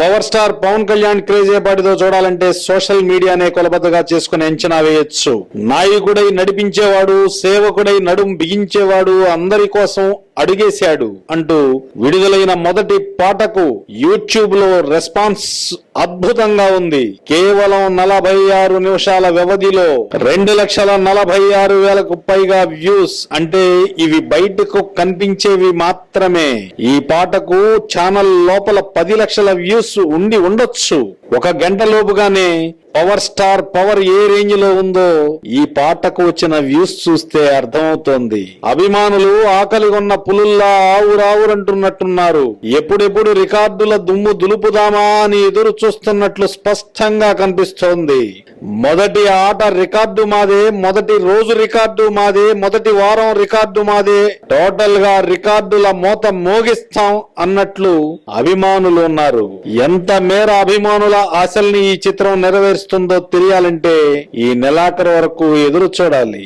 Power star Pawan Kalyan craze ఏ పాటితో చూడాలంటే social మీడియానే కొలబద్దగా చేసుకుని అంచనా వేయొచ్చు. నాయకుడై నడిపించేవాడు సేవకుడై నడుం బిగించేవాడు అందరి కోసం అడుగేశాడు అంటూ విడుదలైన మొదటి పాటకు యూట్యూబ్లో రెస్పాన్స్ అద్భుతంగా ఉంది. కేవలం నలభై ఆరు నిమిషాల వ్యవధిలో రెండు లక్షల నలభై ఆరు వేలకు పైగా వ్యూస్ అంటే ఇవి బయటకు కనిపించేవి మాత్రమే. ఈ పాటకు ఛానల్ లోపల పది లక్షల వ్యూస్ ఉండి ఉండొచ్చు. ఒక గంట లోపుగానే పవర్ స్టార్ పవర్ ఏ రేంజ్లో ఉందో ఈ పాటకు వచ్చిన వ్యూస్ చూస్తే అర్థమవుతోంది. అభిమానులు ఆకలి ఉన్న పులుల్లా ఆవురావురంటున్నట్టున్నారు ఎప్పుడెప్పుడు రికార్డుల దుమ్ము దులుపుదామా అని ఎదురు చూస్తున్నట్లు స్పష్టంగా కనిపిస్తోంది. మొదటి ఆట రికార్డు మాదే మొదటి రోజు రికార్డు మాదే మొదటి వారం రికార్డు మాదే. టోటల్గా రికార్డుల మూత మోగిస్తాం అన్నట్లు అభిమానులు ఉన్నారు. ఎంత మేర అభిమానుల ఆశల్ని ఈ చిత్రం నెరవేరుస్తుందో తెలియాలంటే ఈ నెలాఖరు వరకు ఎదురు చూడాలి.